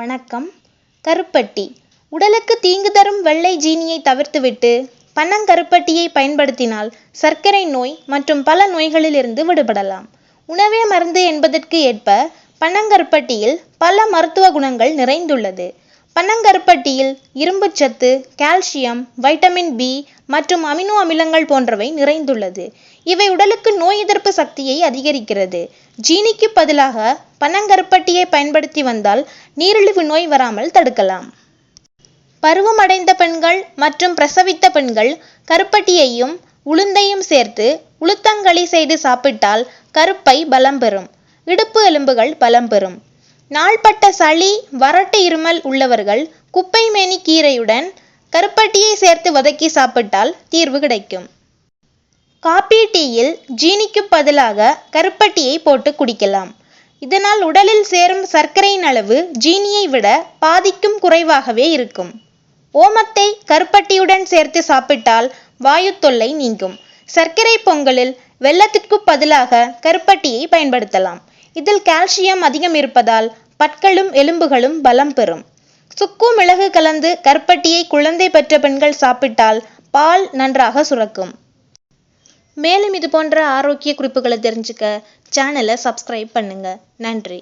வணக்கம். கருப்பட்டி. உடலுக்கு தீங்கு தரும் வெள்ளை ஜீனியை தவிர்த்துவிட்டு பனங்கருப்பட்டியை பயன்படுத்தினால் சர்க்கரை நோய் மற்றும் பல நோய்களிலிருந்து விடுபடலாம். உணவே மருந்து என்பதற்கு ஏற்ப பனங்கருப்பட்டியில் பல மருத்துவ குணங்கள் நிறைந்துள்ளது. பனங்கருப்பட்டியில் இரும்புச்சத்து கால்சியம் வைட்டமின் பி மற்றும் அமினோ அமிலங்கள் போன்றவை நிறைந்துள்ளது. இவை உடலுக்கு நோய் எதிர்ப்பு சக்தியை அதிகரிக்கிறது. ஜீனிக்கு பதிலாக பனங்கருப்பட்டியை பயன்படுத்தி வந்தால் நீரிழிவு நோய் வராமல் தடுக்கலாம். பருவமடைந்த பெண்கள் மற்றும் பிரசவித்த பெண்கள் கருப்பட்டியையும் உளுந்தையும் சேர்த்து உளுத்தங்களி செய்து சாப்பிட்டால் கருப்பை பலம் பெறும். இடுப்பு எலும்புகள் பலம் பெறும். நாள்பட்ட சளி வறட்டு இருமல் உள்ளவர்கள் குப்பைமேனி கீரையுடன் கருப்பட்டியை சேர்த்து வதக்கி சாப்பிட்டால் தீர்வு கிடைக்கும். காபி டீயில் ஜீனிக்கு பதிலாக கருப்பட்டியை போட்டு குடிக்கலாம். இதனால் உடலில் சேரும் சர்க்கரையின் அளவு ஜீனியை விட பாதிக்கும் குறைவாகவே இருக்கும். ஓமத்தை கருப்பட்டியுடன் சேர்த்து சாப்பிட்டால் வாயு தொல்லை நீங்கும். சர்க்கரை பொங்கலில் வெள்ளத்திற்கு பதிலாக கருப்பட்டியை பயன்படுத்தலாம். இதில் கால்சியம் அதிகம் இருப்பதால் பற்களும் எலும்புகளும் பலம் பெறும். சுக்கு மிளகு கலந்து கற்பட்டியை குழந்தை பெற்ற பெண்கள் சாப்பிட்டால் பால் நன்றாக சுரக்கும். மேலும் இது போன்ற ஆரோக்கிய குறிப்புகளை தெரிஞ்சுக்க சேனலை சப்ஸ்கிரைப் பண்ணுங்க. நன்றி.